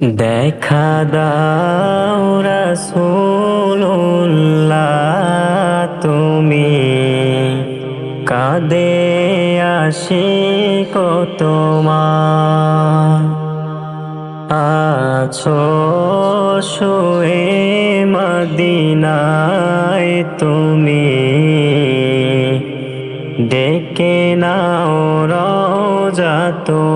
দেখা দাও রাসূলুল্লাহ, তুমি কাঁদে আসি তোমার। আছো শুয়ে মদিনায়, তুমি ডেকে নাও রোজা তোমার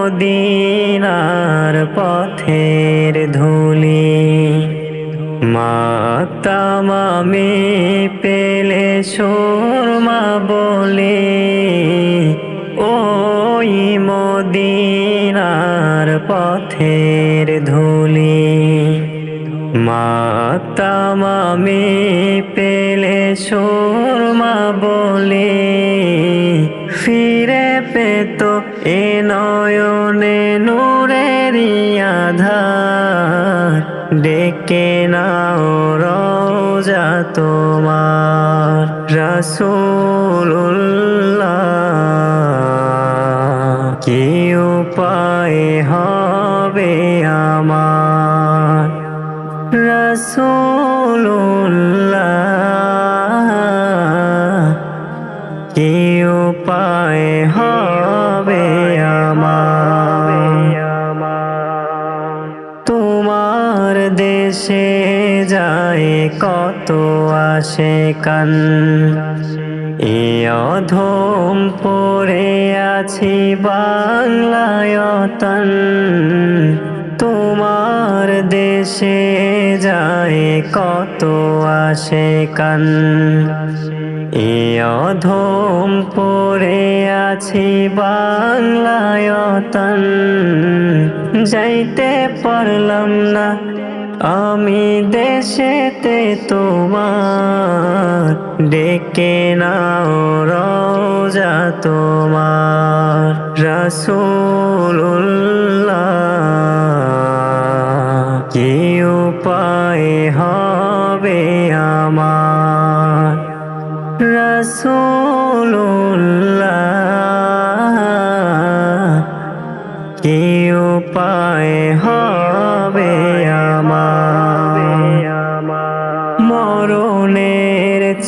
মদিনার পথের ধুলি। মাতামামি পেলে সুরমা বলে, ওই মদিনার পথের ধুলি। মাতামামি পেলে সুরমা বলে, ফিরে পেত এ নয়নে নূরের আধার। ডেকে নাও রোজা তোমার রসুল্লাহ কি উপায় হবে আমার? রসুল্লাহ আসে কান। এ অধম পড়ে আছি বাংলায়তন তোমার দেশে যায় কত আসে কান। এ অধম পড়ে আছি বাংলায়তন যাইতে পারলাম না আমি দেশেতে তোমার, ডেকে নাও রোজা তোমার রসুল্লাহ কি উপায় হবে আমার? রসুল্লাহ কি উপায়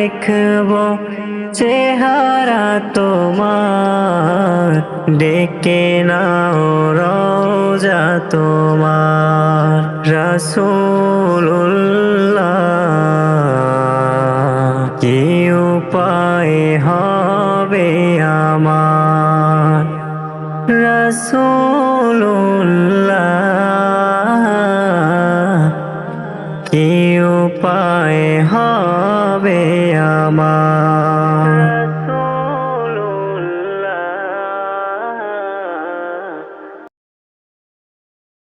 দেখব চেহারা তোমার। ডেকে নাও রোজা তোমার। রসুল্লাহ কি উপায় হবে আমার? রসুল্লাহ কি উপায়